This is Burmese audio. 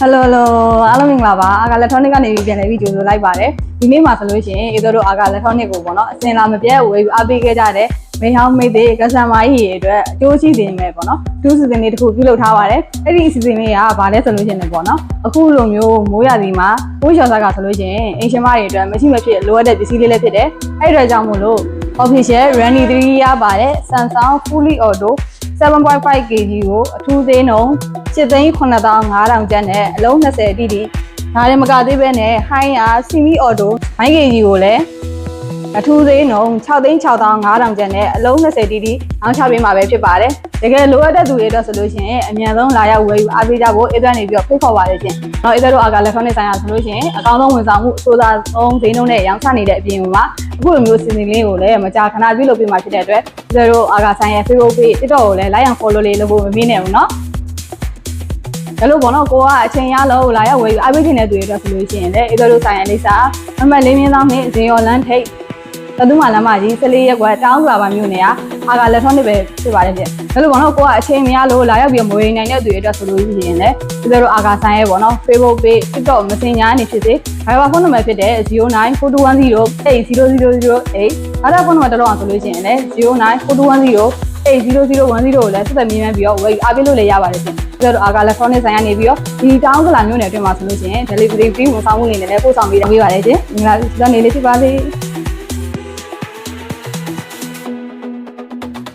Hello hello အားလုံးမင်္ဂလာပါအာဂါ electronic ကနေပြီးပြန်လည်ပြီးကြိုဆိုလိုက်ပါတယ်ဒီနေ့မှာဆိုလို့ရှိရင်အေးတို့အာဂါ electronic ကိုပေါ့နော်အစင်လာမပြတ်ဝေးပြီးအားပေးခဲ့ကြတဲ့မိဟောင်းမိတ်တွေ customer ကြီးတွေအတွက်အကျိုးရှိစေမယ်ပေါ့နော်တူးစီစဉ်လေးတစ်ခုပြုလုပ်ထားပါတယ်အဲ့ဒီအစီအစဉ်လေးကဘာလဲဆိုလို့ရှိရင်လည်းပေါ့နော်အခုလိုမျိုးမိုးရသည်မှာပိုးလျှော်စားကဆိုလို့ရှိရင်အင်ရှင်မတွေအတွက်မရှိမဖြစ်လိုအပ်တဲ့ပစ္စည်းလေးလည်းဖြစ်တယ်အဲ့ဒီအတွက်ကြောင့်မို့လို့ official Randy 3ရပါတယ် Samsung Fully Auto 7.5 kg ကိုအထူးသေးနှုန်း7,9500ကျပ်နဲ့အလုံး20အတိတိဒါလည်းမကသေးပဲနဲ့ high ရ semi auto 9 kg ကိုလည်းအထူးသေးနှုန်း6,6500ကျပ်နဲ့အလုံး20အတိတိအောင်ချပေးမှာပဲဖြစ်ပါတယ်တကယ်လိုအပ်တဲ့သူတွေအတွက်ဆိုလို့ရှိရင်အမြန်ဆုံးလာရောက်ဝယ်ယူအားပေးကြဖို့အဲ့ဒါနေပြီးတော့ဖိတ်ခေါ်ပါတယ်ရှင်။နောက်အဲ့ဒါတို့အာဂါ electronic ဆိုင်ရာဆိုလို့ရှိရင်အကောင်းဆုံးဝန်ဆောင်မှုအဆိုးသားဆုံးဈေးနှုန်းနဲ့ရောင်းချနေတဲ့အပြင်မှာ အခုလိုမျိုးစီစဉ်လေးကိုလည်းမကြာခဏပြုလုပ်ပေးမှာဖြစ်တဲ့အတွက်ဒီလိုအာဂါဆိုင်ရဲ့ Facebook page TikTok ကိုလည်း like and follow လေးလုပ်ဖို့မမေ့နဲ့ဘူးเนาะဒါလို့ပေါ့နော်ကိုကအချိန်ရလို့လာရောက်ဝယ်ယူအားပေးခြင်းတဲ့သူတွေအတွက်ဆိုလို့ရှိရင်လည်းအဲ့ဒါတို့ဆိုင်ရဲ့လိပ်စာအမှတ်လေးမြင်းဆောင်နဲ့ဇင်ယော်လန်းထိတ်တသူမလမ်းမကြီး14ရက်ကွာတောင်းကြပါမျိုးနေရအာက လက်ထောနစ်ပဲဖြစ်ပါတယ်ပြင်ဒါလို့ပေါ့နော်ကိုကအချိန်မရလို့လာရောက်ပြီးမဝေနိုင်တဲ့သူတွေအတွက်ဆိုလို့ရှိရင်လည်းဒီလိုအာကဆိုင်ရဲ့ပေါ့နော် Facebook page TikTok Messenger နေဖြစ်စေ Viber ဖုန်းနံပါတ်ဖြစ်တဲ့094210 800008အဲ့ဒါဖုန်းနံပါတ်တစ်လုံးအောင်ဆိုလို့ရှိရင်လည်း094210 800110ကိုလည်းဆက်သွယ်မြင်းမြန်းပြီးတော့ဝယ်ယူအားပေးလို့လည်းရပါတယ်ပြင်။ပြီးတော့အာဂါ electronic ဆိုင်ကနေပြီးတော့ဒီတောင်းကလာမျိုးနယ်အတွင်းမှာဆိုလို့ရှိရင် delivery fee ဝန်ဆောင်မှုအနေနဲ့လည်းပို့ဆောင်ပေးပေးပါတယ်ရှင်။မင်္ဂလာပါနေလေးဖြစ်ပါစေ။